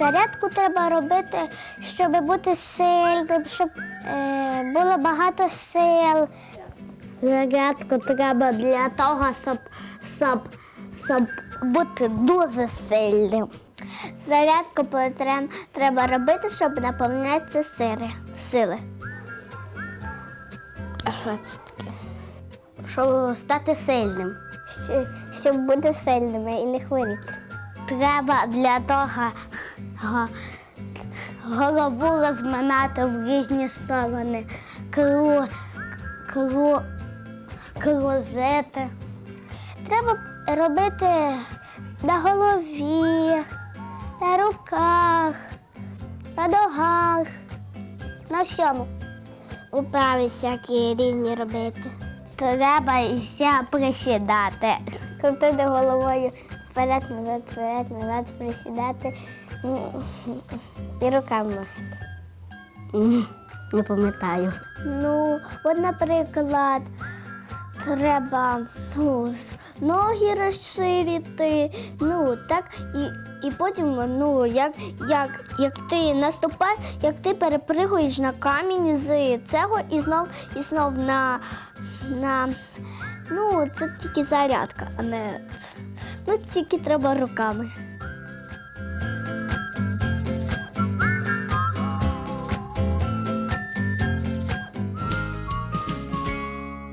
Зарядку треба робити, щоб бути сильним, щоб е, було багато сил. Зарядку треба для того, щоб, щоб, щоб бути дуже сильним. Зарядку потрібно- треба робити, щоб наповнятися сили. сили. А що це таке? Щоб стати сильним. Щоб бути сильними і не хворіти. Треба для того го- голову розминати в різні сторони, кру, кру, кружити. Треба робити на голові, на руках, на ногах, на всьому. Управи всякі різні робити. Треба ще присідати. Крутити головою вперед, назад, вперед, назад, присідати і руками махати. Не пам'ятаю. Ну, от, наприклад, треба ну, ноги розширити, ну так, і, і потім, ну, як, як, як ти наступаєш, як ти перепригуєш на камінь з цього і знов, і знов на, на ну, це тільки зарядка, а не. Ну, тільки треба руками.